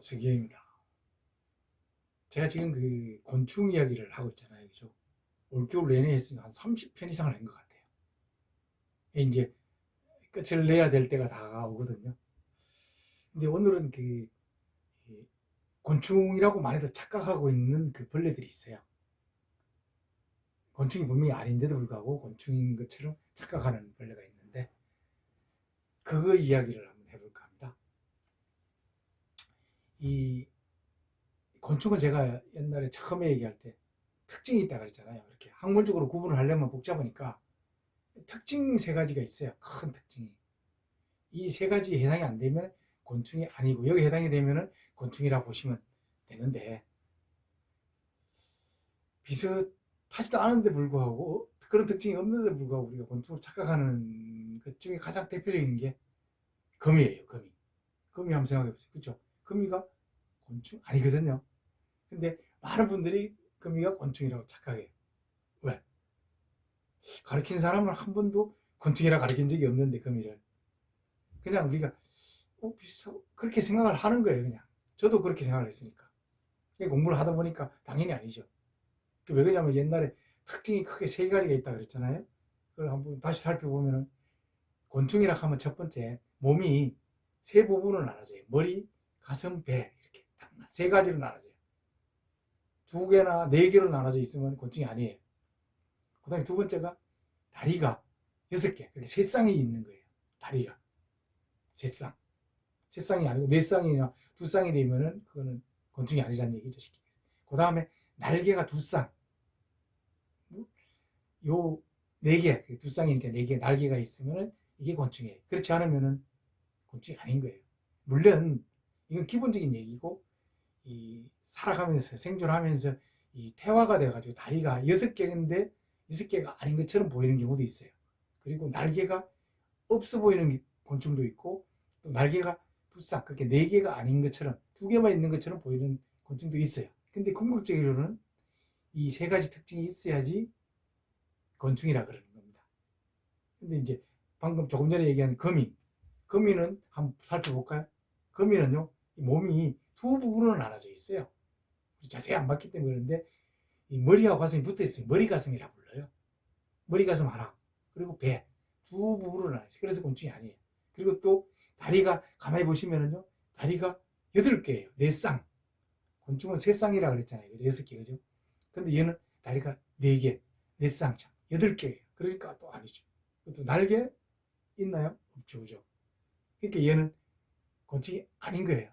세계입니다. 제가 지금 그 곤충 이야기를 하고 있잖아요. 그죠? 올겨울 내내 했으니까 한 30편 이상을 한것 같아요. 이제 끝을 내야 될 때가 다오거든요. 근데 오늘은 그이 곤충이라고 많이들 착각하고 있는 그 벌레들이 있어요. 곤충이 분명히 아닌데도 불구하고 곤충인 것처럼 착각하는 벌레가 있는데 그거 이야기를 한번 해볼까 합니다. 이 곤충은 제가 옛날에 처음에 얘기할 때 특징이 있다 그랬잖아요. 이렇게 학문적으로 구분을 하려면 복잡하니까 특징 세 가지가 있어요. 큰 특징이. 이 세 가지에 해당이 안 되면 곤충이 아니고 여기 해당이 되면은 곤충이라고 보시면 되는데 비슷하지도 않은데 불구하고 그런 특징이 없는데 불구하고 우리가 곤충을 착각하는 것 중에 가장 대표적인 게 거미예요. 거미. 거미 한번 생각해 보세요. 그렇죠? 거미가 곤충 아니거든요. 근데 많은 분들이 거미가 곤충이라고 착각해요. 왜? 가르친 사람은 한 번도 곤충이라 가르친 적이 없는데 거미를 그냥 우리가 어, 비슷 그렇게 생각을 하는 거예요. 그냥 저도 그렇게 생각을 했으니까 공부를 하다 보니까 당연히 아니죠. 그왜 그러냐면 옛날에 특징이 크게 세 가지가 있다 그랬잖아요. 그걸 한번 다시 살펴보면은 곤충이라 하면 첫 번째 몸이 세 부분으로 나눠져요. 머리, 가슴, 배 이렇게 딱 세 가지로 나눠져요. 두 개나 네 개로 나눠져 있으면 곤충이 아니에요. 그 다음에 두 번째가 다리가 여섯 개, 이렇게 세 쌍이 있는 거예요. 다리가 세 쌍, 세 쌍이 아니고 네 쌍이나 두 쌍이 되면은 그거는 곤충이 아니라는 얘기죠. 그 다음에 날개가 두 쌍, 요 네 개, 두 쌍이니까 네 개 날개가 있으면은 이게 곤충이에요. 그렇지 않으면은 곤충이 아닌 거예요. 물론 이건 기본적인 얘기고 이 살아가면서 생존하면서 이 태화가 돼가지고 다리가 여섯 개인데 여섯 개가 아닌 것처럼 보이는 경우도 있어요. 그리고 날개가 없어 보이는 곤충도 있고 또 날개가 두쌍 그렇게 네 개가 아닌 것처럼 두 개만 있는 것처럼 보이는 곤충도 있어요. 근데 궁극적으로는 이 세 가지 특징이 있어야지 곤충이라 그러는 겁니다. 근데 이제 방금 조금 전에 얘기한 거미, 거미는 한번 살펴볼까요? 거미는요, 이 몸이 두 부분으로 나눠져 있어요. 자세히 안 봤기 때문에 그런데 이 머리하고 가슴이 붙어 있어요. 머리 가슴이라 불러요. 머리 가슴 하나, 그리고 배 두 부분으로 나눠 있어요. 그래서 곤충이 아니에요. 그리고 또 다리가 가만히 보시면은요, 다리가 여덟 개예요. 네 쌍. 곤충은 세 쌍이라 그랬잖아요. 그죠? 여섯 개, 그죠? 근데 얘는 다리가 네 개, 네 쌍, 여덟 개예요. 그러니까 또 아니죠. 또 날개 있나요? 없죠, 그죠? 그러니까 얘는 곤충이 아닌 거예요.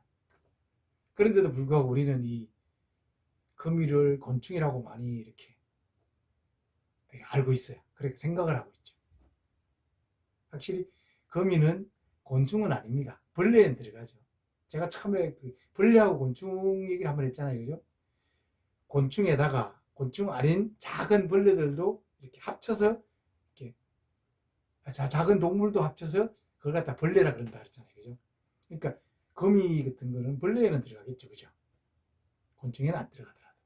그런데도 불구하고 우리는 이 거미를 곤충이라고 많이 이렇게 알고 있어요. 그렇게 생각을 하고 있죠. 확실히 거미는 곤충은 아닙니다. 벌레엔 들어가죠. 제가 처음에 그 벌레하고 곤충 얘기를 한번 했잖아요. 그죠? 곤충에다가 곤충 아닌 작은 벌레들도 이렇게 합쳐서 이렇게 자, 작은 동물도 합쳐서 그걸 갖다 벌레라 그런다 그랬잖아요. 그죠? 그러니까 거미 같은 거는 벌레에는 들어가겠죠. 그죠? 곤충에는 안 들어가더라도.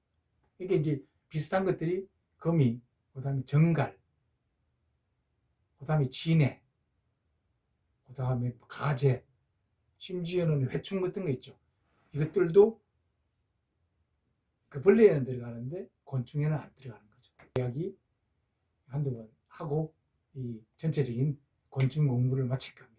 이게 이제 비슷한 것들이 거미, 그 다음에 정갈, 그 다음에 진해, 그 다음에 가재, 심지어는 회충 같은 거 있죠. 이것들도 그 벌레에는 들어가는데 곤충에는 안 들어가는 거죠. 이야기 한두 번 하고 이 전체적인 곤충 공부를 마칠 겁니다.